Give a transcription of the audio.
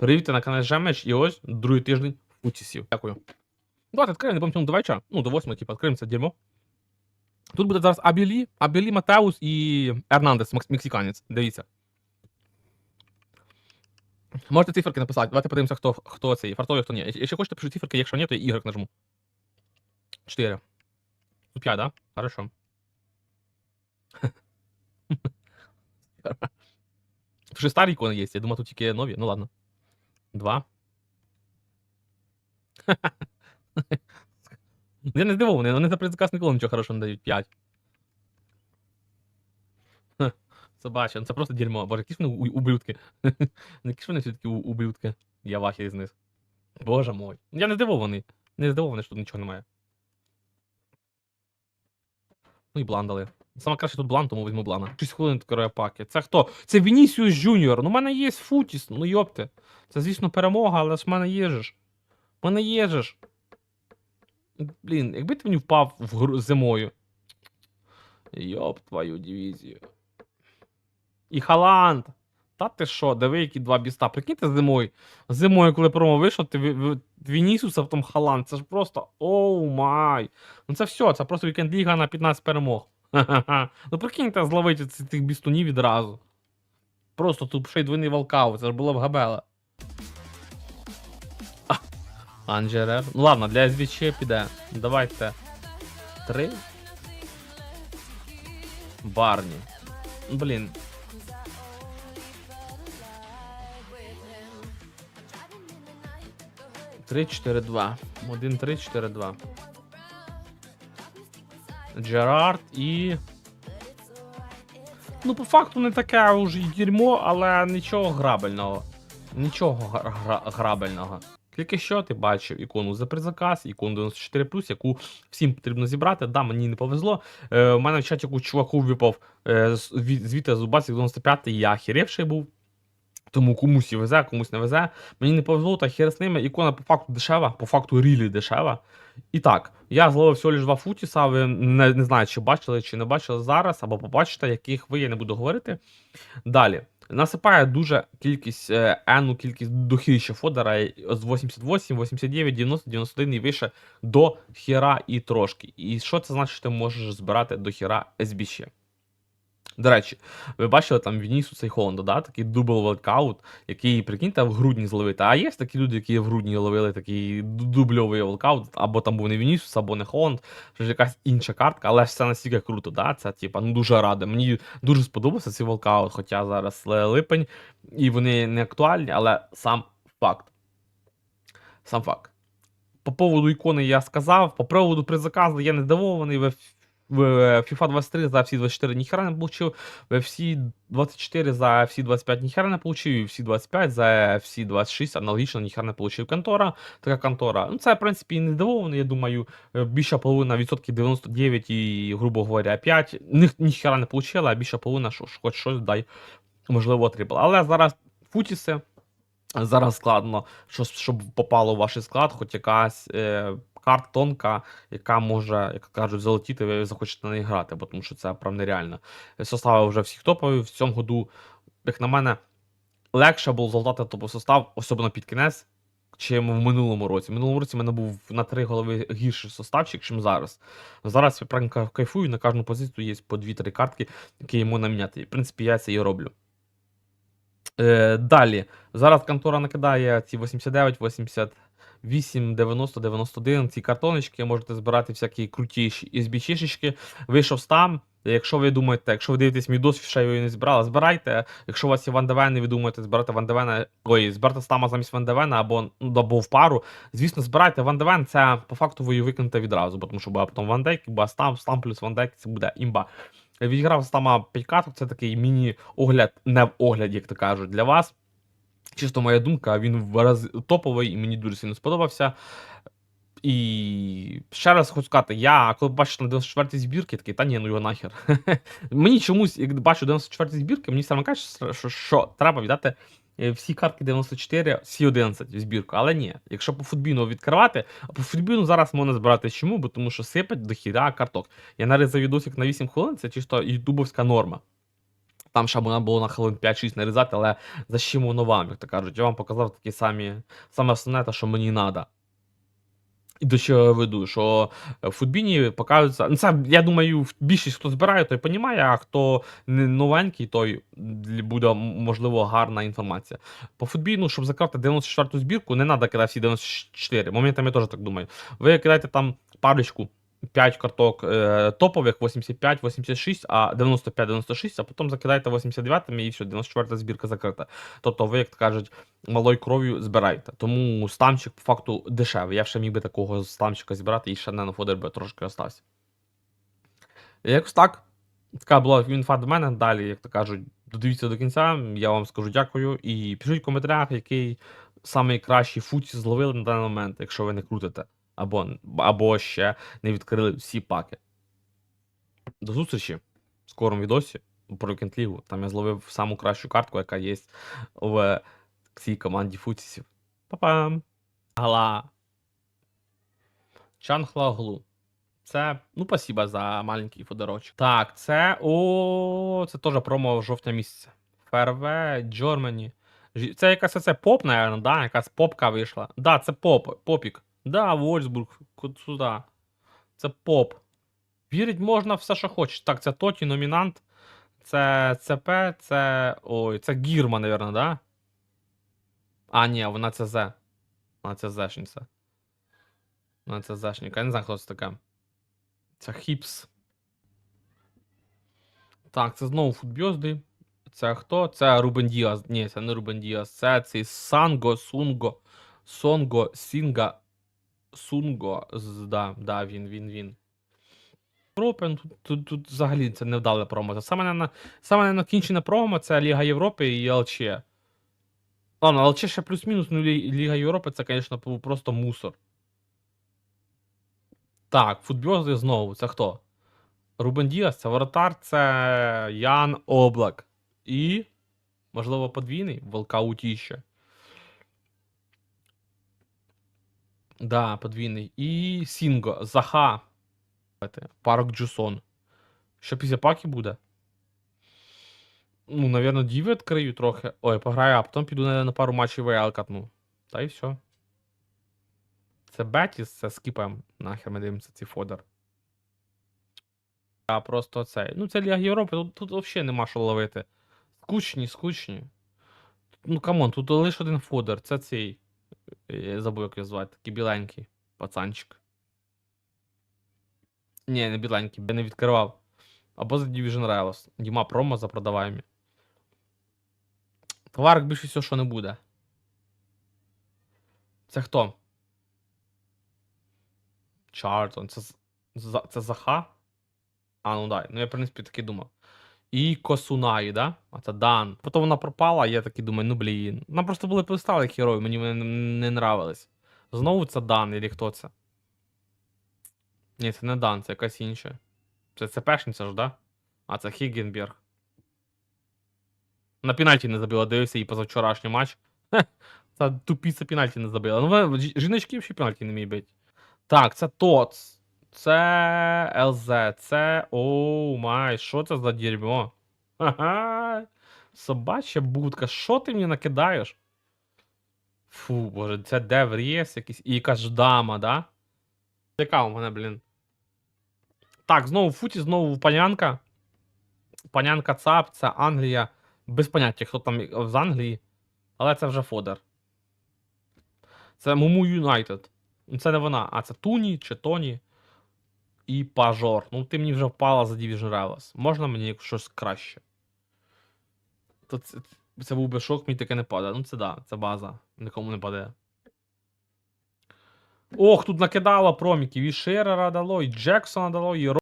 Перевірте на каналі Жемеч і ось другий тиждень футісів. Дякую. Давайте відкриємо, не пам'ятаю, до вечора. Ну, до восьми, типу, відкриємо це дерьмо. Тут буде зараз Абілі, Абілі Матеус і Ернандес, мекс- мексиканець. Дивіться. Можете циферки написати. Давайте подивимося, хто, хто цей, фартовий, хто ні. Якщо хочете, пишіть циферки, якщо ні, то я Y нажму. 4. Тут 5, да? Хорошо. Вже старі ікони є, я думаю, тут тільки нові. Ну ладно. Два. Я не здивований, вони за предзаказ ніколи нічого хорошого не дають. 5. Собаче, ну це просто дерьмо. Боже, які ж вони ублюдки. Які ж вони все такі у- ублюдки. Я вахі з них. Боже мой. Я не здивований. Не здивований, що тут нічого немає. Ну і блан дали. Саме краще тут блан, тому візьму блана. 6 хвилин відкриває паки. Це хто? Це Вінісіус Джуніор. Ну, в мене є Футіс, ну йопте. Це, звісно, перемога, але ж в мене є ж. В мене є ж. Блін, якби ти мені впав в гру зимою. Йоп твою дивізію. І Халанд. Та ти що, диви, які два біста. Прикиньте зимою. Зимою, коли промо вийшов, ти ви- потім Халанд. Це ж просто оу май. Ну це все, це просто вікенд ліга на 15 перемог. Ну прикиньте зловити ці- цих бістунів відразу. Просто тут ще й двойний волкаут, це ж було б габела. Анджерер. Ну ладно, для СВЧ піде. Давайте. Три. Барні. Блін. Три, чотири, два. Один, три, чотири, два. Джерард і. Ну, по факту не таке уж і дерьмо, але нічого грабельного. Нічого гра- гра- грабельного. Тільки що ти бачив ікону за предзаказ, ікону 94 яку всім потрібно зібрати. Да, мені не повезло. Е, у мене в чаті чуваку випав е, звідти Зубацик 95 і я хіревший був. Тому комусь і везе, комусь не везе. Мені не повезло, та хер з ними. Ікона по факту дешева, по факту рілі дешева. І так, я зловив всього лиш два футіса. Ви не, не знаю, чи бачили, чи не бачили зараз, або побачите, яких ви я не буду говорити. Далі. Насипає дуже кількість ену, кількість дохіріща фодера з 88, 89, 90, 91 і вище до хіра і трошки. І що це значить, що ти можеш збирати до хіра ще? До речі, ви бачили там Вінісуса і Холланда, да? такий дубл волкаут, який, прикиньте, в грудні зловити. А є такі люди, які в грудні ловили такий дубльовий волкаут, або там був не Вінісус, або не Холланд, що ж якась інша картка, але ж це настільки круто, да? Це типа, ну дуже радий. Мені дуже сподобався цей волкаут, хоча зараз липень, і вони не актуальні, але сам факт. Сам факт. По поводу ікони я сказав, по поводу предзаказу я не здивований. В, в FIFA 23 за всі 24 ніхера не получив, в FC 24 за всі 25 ніхера не получив, і всі 25 за всі 26 аналогічно ніхера не получив контора. Така контора. Ну, це, в принципі, не здивований, я думаю, е, більша половина відсотків 99 і, грубо говоря, 5. Ні, ніхера не получила, а більша половина, що хоч щось дай, можливо, отримала. Але зараз футіси. Зараз складно, що, щоб попало в ваш склад, хоч якась е, картонка, яка може, як кажуть, залетіти, ви захочете на неї грати, бо тому що це прям нереально. Состави вже всіх топові. В цьому году, як на мене, легше було залатати топовий состав, особливо під кінець, чим в минулому році. В минулому році в мене був на три голови гірший составчик, чим зараз. Зараз я прям кайфую, на кожну позицію є по 2-3 картки, які йому наміняти. І, в принципі, я це і роблю. Е, далі. Зараз контора накидає ці 89, 88, 90, 91. Ці картоночки можете збирати всякі крутіші SB-чішечки. Вийшов там. Якщо ви думаєте, якщо ви дивитесь мій досвід, ще його не збирали, збирайте. Якщо у вас є Вандевен, і ви думаєте збирати Вандевена, ой, збирати стама замість Вандевена або, ну, або в пару, звісно, збирайте Вандевен, це по факту ви її викинете відразу, бо тому що буде потім Вандейк, буде стам, стам плюс Вандейк, це буде імба. Відіграв стама 5 каток, це такий міні-огляд, не в огляді, як то кажуть, для вас. Чисто моя думка, він раз топовий і мені дуже сильно сподобався. І ще раз хочу сказати, я коли бачу там 94-й збірки, такий, та ні, ну його нахер. мені чомусь, як бачу 94-й збірки, мені саме каже, що, що треба віддати е, всі картки 94, всі 11 в збірку. Але ні, якщо по футбіну відкривати, а по футбіну зараз можна збирати чому? Бо тому що сипать до хіра карток. Я нарізав відосик на 8 хвилин, це чисто ютубовська норма. Там ще можна було на хвилин 5-6 нарізати, але зачем воно вам, як то кажуть. Я вам показав такі самі, саме основне, те, що мені треба. І до чого я веду, що в футбіні показується. Ну, це, я думаю, більшість, хто збирає, той розуміє, а хто не новенький, той буде, можливо, гарна інформація. По футбіну, щоб закрити 94-ту збірку, не треба кидати всі 94. Моментами я теж так думаю. Ви кидаєте там парочку. 5 карток е, топових 85, 86, а 95, 96, а потім закидаєте 89 і все, 94 збірка закрита. Тобто ви, як то кажуть, малою кров'ю збираєте. Тому стамчик по факту дешевий. Я ще міг би такого стамчика збирати і ще не на фодер би трошки остався. Якось так. Така була інфа до мене. Далі, як то кажуть, додивіться до кінця. Я вам скажу дякую. І пишіть в коментарях, який найкращий футі зловили на даний момент, якщо ви не крутите. Або, або ще не відкрили всі паки. До зустрічі в скорому відосі про Кентлігу. Там я зловив саму кращу картку, яка є в цій команді футісів. Па-пам! Гала. Чанхлаглу. Це, ну, спасибо за маленький подарочок. Так, це. О, це теж промо жовтня місяця. Ферве, Джормані. Це якась це поп, наверное, да? Якась попка вийшла. Да, це поп, попік. Да, Вольсбург, сюди. Це поп. Вірить можна все, що хочеш. Так, це Тоті, номінант. Це ЦП, це. Ой, це Гірма, наверное, да? А, ні, вона це З. Вона це Зешниця. Вона це Зешніка. Я не знаю, хто це таке. Це Хіпс. Так, це знову футбьозди. Це хто? Це Рубен Діас. Ні, це не Рубен Діас. Це цей Санго, Сунго, Сонго, Сінга, Сунго. Да, да, він, він, він. Європи, тут, тут, тут взагалі це невдале промо. Саме на, саме накінчене промо це Ліга Європи і ЛЧ. Ладно, ЛЧ ще плюс-мінус, ну Лі- Ліга Європи це, звісно, просто мусор. Так, футбьози знову. Це хто? Рубен Діас, це воротар, це Ян Облак. І, можливо, подвійний Волкаутіще. Да, подвійний. І Сінго, Заха. Парк Джусон. Що після паки буде? Ну, навірно, діви відкрию трохи. Ой, пограю, а потім піду на, на пару матчів ВЛ катну. Та і все. Це Бетіс, це скіпаємо. Нахер ми дивимося цей фодер. А просто цей. Ну, це Ліга Європи, тут, тут взагалі нема що ловити. Скучні, скучні. Ну, камон, тут лише один фодер. Це цей. Я забув, як його звати. Такий біленький пацанчик. Ні, не біленький, я не відкривав. Або за Division Rivals. Діма промо за продаваємі. Товарок більше всього, що не буде. Це хто? Чартон. Це, це Заха? А, ну дай. Ну я, в принципі, таки думав. І Косунаї, да? А це Дан. Потім вона пропала, я такий думаю, ну блін. Нам просто були як герої, мені вони не, нравились. Знову це Дан, или хто це? Ні, це не Дан, це якась інша. Це ЦПшниця ж, да? А, це Хіггенберг. На пенальті не забила, дивився її позавчорашній матч. Хе, Це тупіця пенальті не забила. Ну, жіночки взагалі пенальті не вміють бити. Так, це ТОЦ. Це ЛЗ. Це. Оу май, що це за дерьмо? Ха-ха. Собача будка. Що ти мені накидаєш? Фу, боже, це Деврієс якийсь. І якась дама, да? Яка у мене, блін. Так, знову Футі, знову панянка. Панянка ЦАП, це Англія. Без поняття, хто там з Англії. Але це вже Фодер. Це Муму Юнайтед. Це не вона, а це Туні чи Тоні. І Пажор. Ну, ти мені вже впала за Division Rivals. Можна мені щось краще? То це, це був би шок, мені таке не падає. Ну, це да, це база. Нікому не падає. Ох, тут накидало проміків. І Шерера дало, і Джексона дало, і